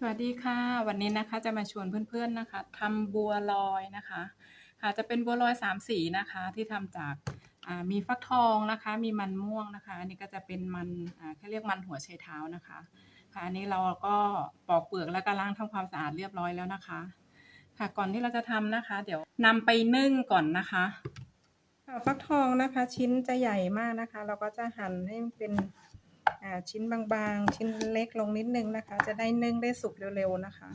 สวัสดีค่ะ วันนี้นะคะจะมาชวนเพื่อนๆนะคะทำบัวลอยนะคะค่ะจะเป็นบัวลอยสามสีนะคะที่ทำจากมีฟักทองนะคะ มีมันม่วงนะคะ อันนี้ก็จะเป็นมันอ่าเขาเรียกมันหัวไชเท้านะคะค่ะอันนี้เราก็ปอกเปลือกแล้วก็ล้างทำความสะอาดเรียบร้อยแล้วนะคะ ค่ะก่อนที่เราจะทำนะคะ เดี๋ยวนำไปนึ่งก่อนนะคะค่ะฟักทองนะคะชิ้นจะใหญ่มากนะคะ เราก็จะหั่นให้เป็น ชิ้นบางๆ ชิ้นเล็กลงนิดนึงนะคะ จะได้นึ่งได้สุกเร็วๆนะคะ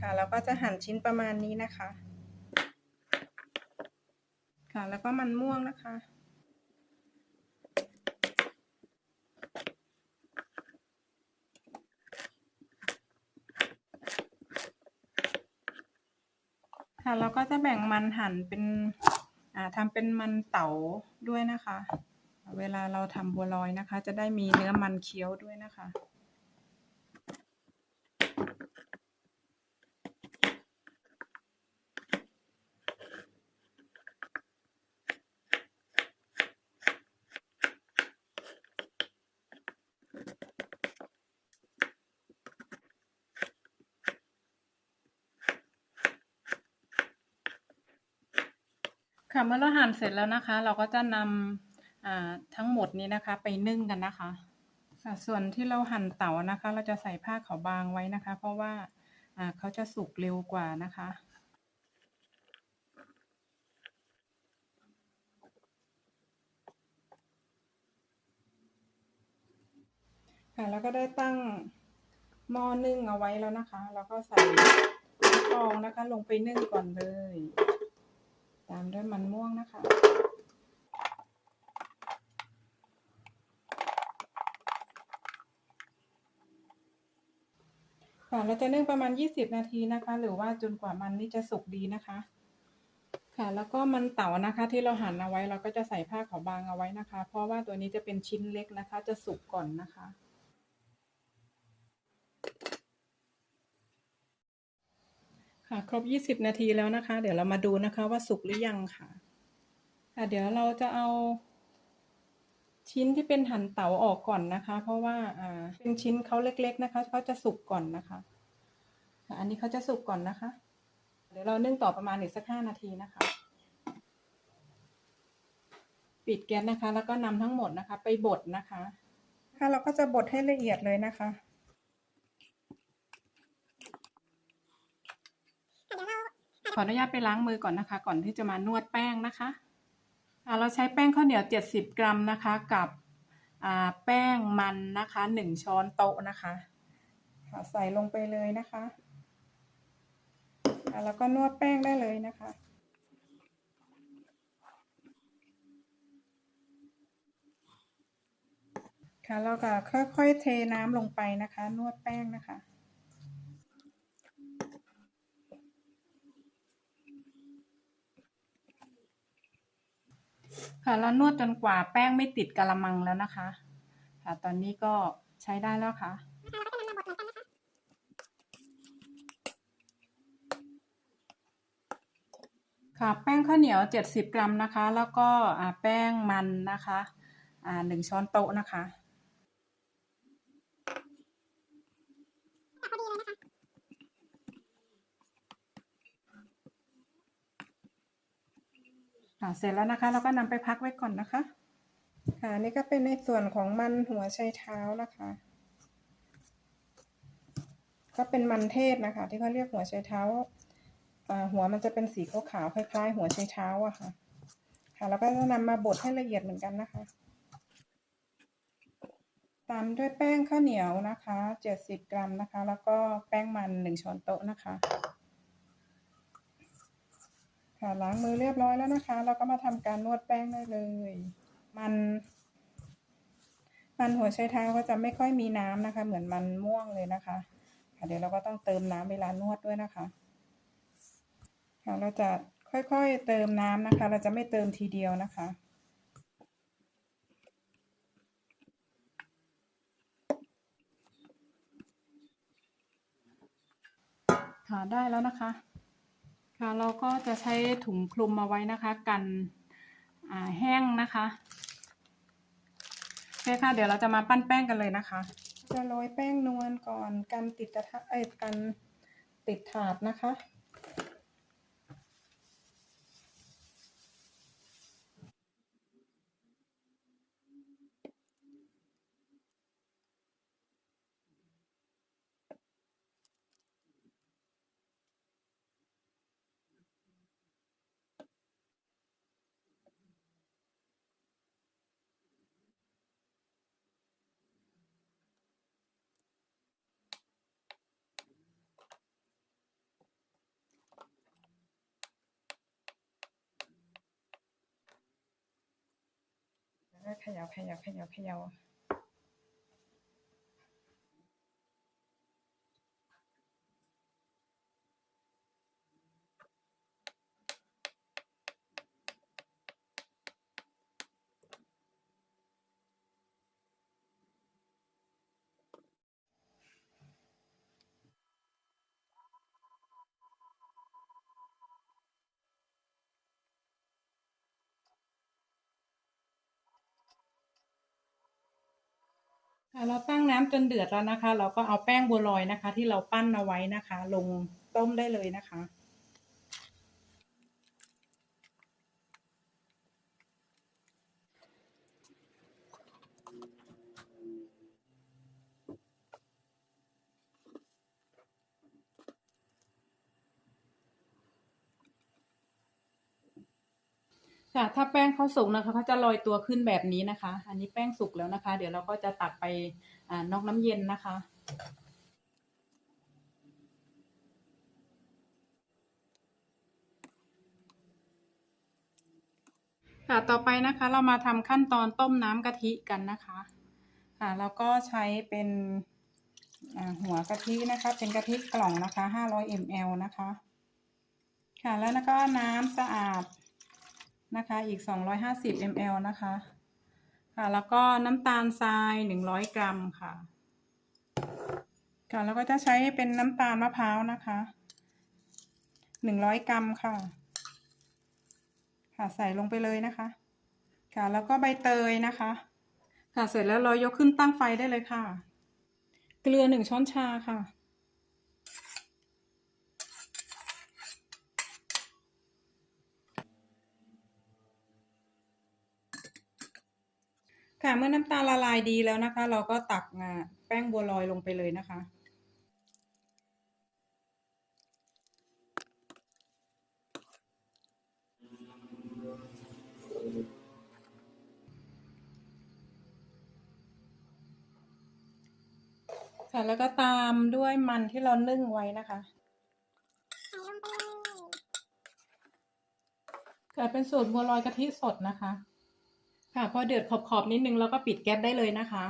ค่ะ แล้วก็จะหั่นชิ้นประมาณนี้นะคะ ค่ะ แล้วก็มันม่วงนะคะ ค่ะ เราก็จะแบ่งมันหั่นเป็น อ่าทำเป็นมันเต๋าด้วยนะคะ เวลาเราทำบัวลอยนะคะ จะได้มีเนื้อมันเคี้ยวด้วยนะคะ ค่ะเมื่อเราหั่นเสร็จแล้วนะคะ เราก็จะนำ ทั้งหมดนี้นะคะไปนึ่งกันนะคะ ส่วนที่เราหั่นเต๋านะคะ เราจะใส่ผ้าขาวบางไว้นะคะ เพราะว่าอ่าเขาจะสุกเร็วกว่านะคะค่ะแล้วก็ได้ตั้งหม้อนึ่งเอาไว้แล้วนะคะ แล้วก็ใส่ฟองนะคะ ลงไปนึ่งก่อนเลย ตามด้วยมันม่วงนะคะ ค่ะเราจะนึ่งประมาณ 20 นาทีนะคะ หรือว่าจนกว่ามันนี่จะสุกดีนะคะ ค่ะ แล้วก็มันเต๋านะคะ ที่เราหั่นเอาไว้เราก็จะใส่ผ้าขาวบางเอาไว้นะคะ เพราะว่าตัวนี้จะเป็นชิ้นเล็กนะคะ จะสุกก่อนนะคะ ค่ะครบ 20 นาทีแล้วนะคะ เดี๋ยวเรามาดูนะคะว่าสุกหรือยังค่ะค่ะเดี๋ยวเราจะเอา ชิ้นที่เป็นหั่นเต๋าออกก่อนนะคะ เพราะว่าอ่าเป็นชิ้นเขาเล็ก ๆ นะคะเขาจะสุกก่อนนะคะค่ะอันนี้เขาจะสุกก่อนนะคะ เดี๋ยวเรานึ่งต่อประมาณอีกสักห้านาทีนะคะ ปิดแก๊สนะคะ แล้วก็นำทั้งหมดนะคะ ไปบดนะคะค่ะเราก็จะบดให้ละเอียดเลยนะคะขออนุญาตไปล้างมือก่อนนะคะ ก่อนที่จะมานวดแป้งนะคะ อ่าเราใช้แป้งข้าวเหนียว 70 กรัมนะคะ กับแป้งมันนะคะ 1 ช้อนโต๊ะนะคะค่ะใส่ลงไปเลยนะคะแล้วก็นวดแป้งได้เลยนะคะค่ะแล้วก็ค่อยๆเทน้ำลงไปนะคะ นวดแป้งนะคะ ค่ะแล้วนวดจนกว่าแป้งไม่ติดกะละมังแล้วนะคะ ค่ะ ตอนนี้ก็ใช้ได้แล้วค่ะค่ะแป้งข้าวเหนียว 70 กรัมนะคะ แล้วก็แป้งมันนะคะหนึ่งช้อนโต๊ะนะคะ ค่ะเสร็จแล้วนะคะ เราก็นำไปพักไว้ก่อนนะคะ ค่ะนี่ก็เป็นในส่วนของมันหัวไชเท้านะคะ ก็เป็นมันเทศนะคะ ที่เขาเรียกหัวไชเท้าอ่าหัวมันจะเป็นสีขาวๆคล้ายๆ หัวไชเท้าอะค่ะ ค่ะแล้วก็จะนำมาบดให้ละเอียดเหมือนกันนะคะ ตามด้วยแป้งข้าวเหนียวนะคะ 70 กรัมนะคะ แล้วก็แป้งมัน 1 ช้อนโต๊ะนะคะ ค่ะล้างมือเรียบร้อยแล้วนะคะ เราก็มาทำการนวดแป้งได้เลย มัน มันหัวไชเท้าก็จะไม่ค่อยมีน้ำนะคะ เหมือนมันม่วงเลยนะคะ ค่ะเดี๋ยวเราก็ต้องเติมน้ำเวลานวดด้วยนะคะค่ะเราจะค่อยๆเติมน้ำนะคะ เราจะไม่เติมทีเดียวนะคะค่ะได้แล้วนะคะ ค่ะเราก็จะใช้ถุงคลุมมาไว้นะคะกันแห้งนะคะโอเคค่ะ เดี๋ยวเราจะมาปั้นแป้งกันเลยนะคะ จะโรยแป้งนวลก่อนกันติดกระทะเอ้กันติดถาดนะคะ แล้วก็เขย่าเขย่าเขย่า เราตั้งน้ำจนเดือดแล้วนะคะ เราก็เอาแป้งบัวลอยนะคะ ที่เราปั้นเอาไว้นะคะ ลงต้มได้เลยนะคะ ค่ะ ถ้าแป้งเขาสุกนะคะเขาจะลอยตัวขึ้นแบบนี้นะคะ อันนี้แป้งสุกแล้วนะคะ เดี๋ยวเราก็จะตักไปอ่านอกน้ำเย็นนะคะค่ะต่อไปนะคะเรามาทำขั้นตอนต้มน้ำกะทิกันนะคะค่ะแล้วก็ใช้เป็นหัวกะทินะคะ เป็นกะทิกล่องนะคะ 500 ml นะคะ ค่ะแล้วก็น้ำสะอาด นะคะ อีก 250 ml นะคะ ค่ะ แล้วก็น้ำตาลทราย 100 กรัมค่ะ ค่ะ แล้วก็จะใช้เป็นน้ำตาลมะพร้าวนะคะ 100 กรัมค่ะ ค่ะ ใส่ลงไปเลยนะคะ ค่ะ แล้วก็ใบเตยนะคะ ค่ะ เสร็จแล้วเรายกขึ้นตั้งไฟได้เลยค่ะ เกลือ 1 ช้อนชาค่ะ ค่ะเมื่อน้ำตาลละลายดีแล้วนะคะ เราก็ตักแป้งบัวลอยลงไปเลยนะคะ ค่ะแล้วก็ตามด้วยมันที่เรานึ่งไว้นะคะ ค่ะเป็นสูตรบัวลอยกะทิสดนะคะ ค่ะพอเดือดขอบๆนิดนึงแล้วก็ปิดแก๊สได้เลยนะคะ